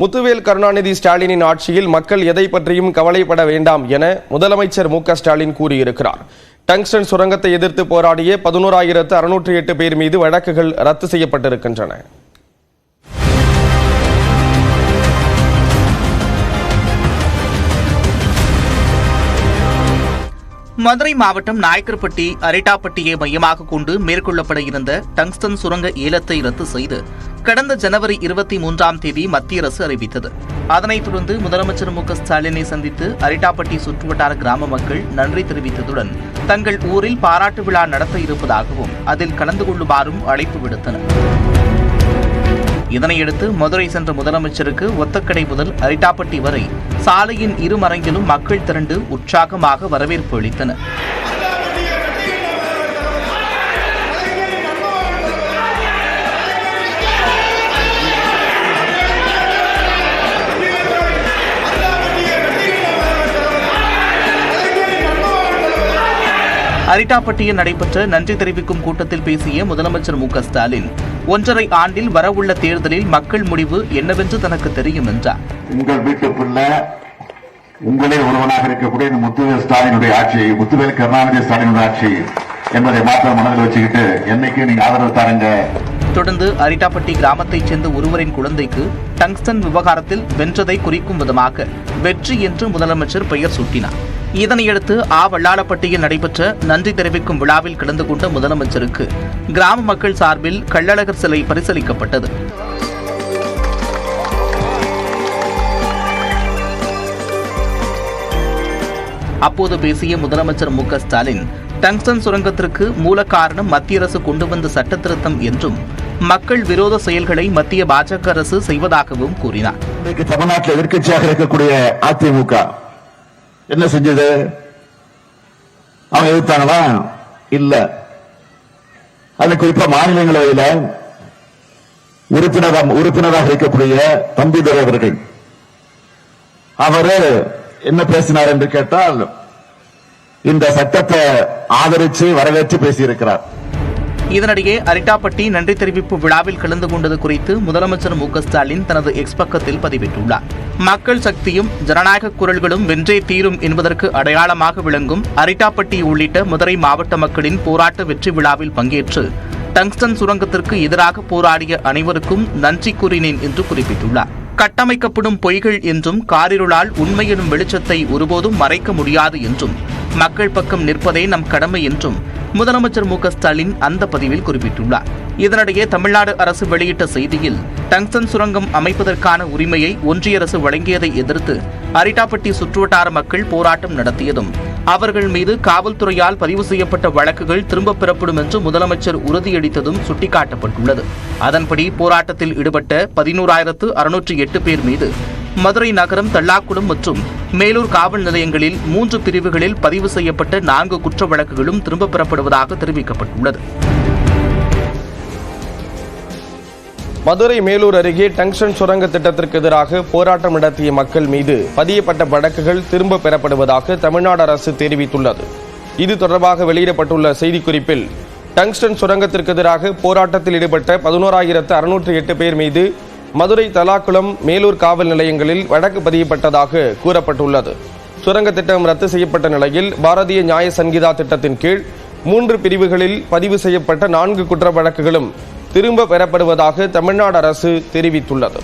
முத்துவேல் கருணாநிதி ஸ்டாலினின் ஆட்சியில் மக்கள் எதை பற்றியும் கவலைப்பட வேண்டாம் என முதலமைச்சர் மு க ஸ்டாலின் கூறியிருக்கிறார். டங்ஸ்டன் சுரங்கத்தை எதிர்த்து போராடிய பதினோராயிரத்து அறுநூற்றி எட்டு பேர் மீது வழக்குகள் ரத்து செய்யப்பட்டிருக்கின்றன. மதுரை மாவட்டம் நாயக்கர்பட்டி அரிட்டாப்பட்டியை மையமாக கொண்டு மேற்கொள்ளப்பட இருந்த டங்ஸ்டன் சுரங்க ஏலத்தை ரத்து செய்து கடந்த ஜனவரி இருபத்தி மூன்றாம் தேதி மத்திய அரசு அறிவித்தது. அதனைத் தொடர்ந்து முதலமைச்சர் மு ஸ்டாலினை சந்தித்து அரிட்டாப்பட்டி சுற்றுவட்டார கிராம மக்கள் நன்றி தெரிவித்ததுடன் தங்கள் ஊரில் பாராட்டு விழா நடத்த இருப்பதாகவும் அதில் கலந்து கொள்ளுமாறும் அழைப்பு விடுத்தனர். இதனையடுத்து மதுரை சென்ற முதலமைச்சருக்கு ஒத்தக்கடை முதல் அரிட்டாப்பட்டி வரை சாலையின் இருமரங்கிலும் மக்கள் திரண்டு உற்சாகமாக வரவேற்பு அளித்தனர் அரிட்டாப்பட்டியில் நடைபெற்ற நன்றி தெரிவிக்கும் கூட்டத்தில் பேசிய முதலமைச்சர் மு ஸ்டாலின் ஒன்றரை ஆண்டில் வரவுள்ள தேர்தலில் மக்கள் முடிவு என்னவென்று தனக்கு தெரியும் என்றார். உங்கள் வீட்டுக்குள்ள உங்களே ஒருவனாக இருக்கக்கூடிய இந்த முத்துவேல் ஸ்டாலினுடைய ஆட்சி முத்துவேல் கருணாநிதி ஸ்டாலினுடைய ஆட்சி என்பதை மாத்திரம் மனதில் வச்சுக்கிட்டு என்னைக்கு நீங்க ஆதரவு தாருங்க. தொடர்ந்து அரிட்டாப்பட்டி கிராமத்தைச் சேர்ந்த ஒருவரின் குழந்தைக்கு டங்ஸ்டன் விவகாரத்தில் வென்றதை குறிக்கும் விதமாக வெற்றி என்று முதலமைச்சர் பெயர் சூட்டினார். இதனையடுத்து ஆ வல்லாளப்பட்டியில் நடைபெற்ற நன்றி தெரிவிக்கும் விழாவில் கலந்து கொண்ட முதலமைச்சருக்கு கிராம மக்கள் சார்பில் கள்ளழகர் சிலை பரிசளிக்கப்பட்டது. அப்போது பேசிய முதலமைச்சர் மு ஸ்டாலின் டங்ஸ்டன் சுரங்கத்திற்கு மூல காரணம் மத்திய அரசு கொண்டு வந்த சட்ட திருத்தம் என்றும் மக்கள் விரோத செயல்களை மத்திய பாஜக அரசு செய்வதாகவும் கூறினார். தமிழ்நாட்டில் எதிர்க்கட்சியாக இருக்கக்கூடிய அதிமுக என்ன செஞ்சது? அவங்க எதிர்த்தாங்களா? இல்ல. அது குறிப்பா மாநிலங்களவையில உறுப்பினராக உறுப்பினராக இருக்கக்கூடிய தம்பிதுரை அவர்கள். அவரு என்ன பேசினார் என்று கேட்டால் இந்த சட்டத்தை ஆதரிச்சு வரவேற்று பேசியிருக்கிறார். இதனிடையே அரிட்டாப்பட்டி நன்றி தெரிவிப்பு விழாவில் கலந்து கொண்டது குறித்து முதலமைச்சர் மு ஸ்டாலின் தனது எக்ஸ் பக்கத்தில் பதிவிட்டுள்ளார். மக்கள் சக்தியும் ஜனநாயக குரல்களும் வென்றே தீரும் என்பதற்கு அடையாளமாக விளங்கும் அரிட்டாப்பட்டி உள்ளிட்ட மதுரை மாவட்ட மக்களின் போராட்ட வெற்றி விழாவில் பங்கேற்று டங்ஸ்டன் சுரங்கத்திற்கு எதிராக போராடிய அனைவருக்கும் நன்றி கூறினேன் என்று குறிப்பிட்டுள்ளார். கட்டமைக்கப்படும் பொய்கள் என்றும் காரிருளால் உண்மையிடும் வெளிச்சத்தை ஒருபோதும் மறைக்க முடியாது என்றும் மக்கள் பக்கம் நிற்பதே நம் கடமை என்றும் முதலமைச்சர் மு ஸ்டாலின் அந்த பதிவில் குறிப்பிட்டுள்ளார். இதனிடையே தமிழ்நாடு அரசு வெளியிட்ட செய்தியில் டங்ஸ்டன் சுரங்கம் அமைப்பதற்கான உரிமையை ஒன்றிய அரசு வழங்கியதை எதிர்த்து அரிட்டாப்பட்டி சுற்றுவட்டார மக்கள் போராட்டம் நடத்தியதும் அவர்கள் மீது காவல்துறையால் பதிவு செய்யப்பட்ட வழக்குகள் திரும்பப் பெறப்படும் என்று முதலமைச்சர் உறுதியளித்ததும் சுட்டிக்காட்டப்பட்டுள்ளது. அதன்படி போராட்டத்தில் ஈடுபட்ட பதினோராயிரத்து அறுநூற்றி எட்டு பேர் மீது மதுரை நகரம் தல்லாக்குளம் மற்றும் மேலூர் காவல் நிலையங்களில் மூன்று பிரிவுகளில் பதிவு செய்யப்பட்ட நான்கு குற்ற வழக்குகளும் திரும்பப் பெறப்படுவதாக தெரிவிக்கப்பட்டுள்ளது. மதுரை மேலூர் அருகே டங்ஷன் சுரங்க திட்டத்திற்கு எதிராக போராட்டம் நடத்திய மக்கள் மீது பதியப்பட்ட வழக்குகள் திரும்ப பெறப்படுவதாக தமிழ்நாடு அரசு தெரிவித்துள்ளது. இது தொடர்பாக வெளியிடப்பட்டுள்ள செய்திக்குறிப்பில் டங்ஸ்டன் சுரங்கத்திற்கு எதிராக போராட்டத்தில் ஈடுபட்ட பதினோராயிரத்து அறுநூற்றி எட்டு பேர் மீது மதுரை தலாக்குளம் மேலூர் காவல் நிலையங்களில் வழக்கு பதியப்பட்டதாக கூறப்பட்டுள்ளது. சுரங்க திட்டம் ரத்து செய்யப்பட்ட நிலையில் பாரதிய நியாய சங்கீதா திட்டத்தின் கீழ் மூன்று பிரிவுகளில் பதிவு செய்யப்பட்ட நான்கு குற்ற வழக்குகளும் திரும்ப பெறப்படுவதாக தமிழ்நாடு அரசு தெரிவித்துள்ளது.